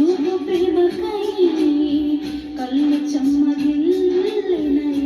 చూడు ప్రేమకై కళ్ళు చెమ్మగిల్లెనై